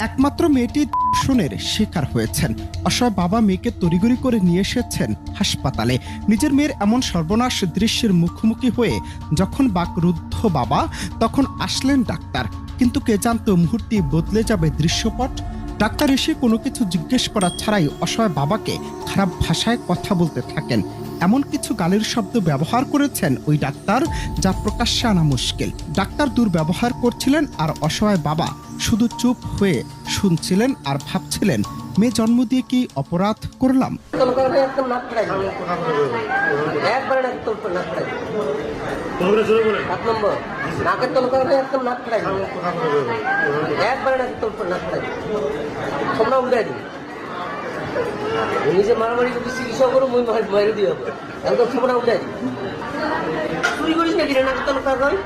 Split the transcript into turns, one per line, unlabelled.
একমাত্র মেয়েটি ধর্ষণের শিকার হয়েছেন। অসহায় বাবা মেয়েকে তড়িগড়ি করে নিয়ে এসেছেন হাসপাতালে। নিজের মেয়ের এমন সর্বনাশ দৃশ্যের মুখোমুখি হয়ে যখন বাকরুদ্ধ বাবা, তখন আসলেন ডাক্তার। কিন্তু কে জানতো মুহূর্তে বদলে যাবে দৃশ্যপট? ডাক্তার এসে কোনো কিছু জিজ্ঞেস করা ছাড়াই অসহায় বাবাকে খারাপ ভাষায় কথা বলতে থাকেন। এমন কিছু গালির শব্দ ব্যবহার করেছেন ওই ডাক্তার, যা প্রকাশ্যে আনা মুশকিল। ডাক্তার দুর্ব্যবহার করছিলেন আর অসহায় বাবা শুধু চুপ হয়ে শুনছিলেন আর ভাবছিলেন, মেয়ে জন্ম দিয়ে কি অপরাধ করলাম
নাক তোর নাক ফেরাই সাত নম্বর নাকের তোর কারণে একদম নাক ফেরাই একবারে নাক তোর নাক ফেরাই তোমরা উল্টাই দিই নিজে মারামারি যদি চিকিৎসা করো মই বাইরে দিয়ে হবে একদম তোমরা উঠে চুরি করিস নাকি? রে তো কাজ কারণে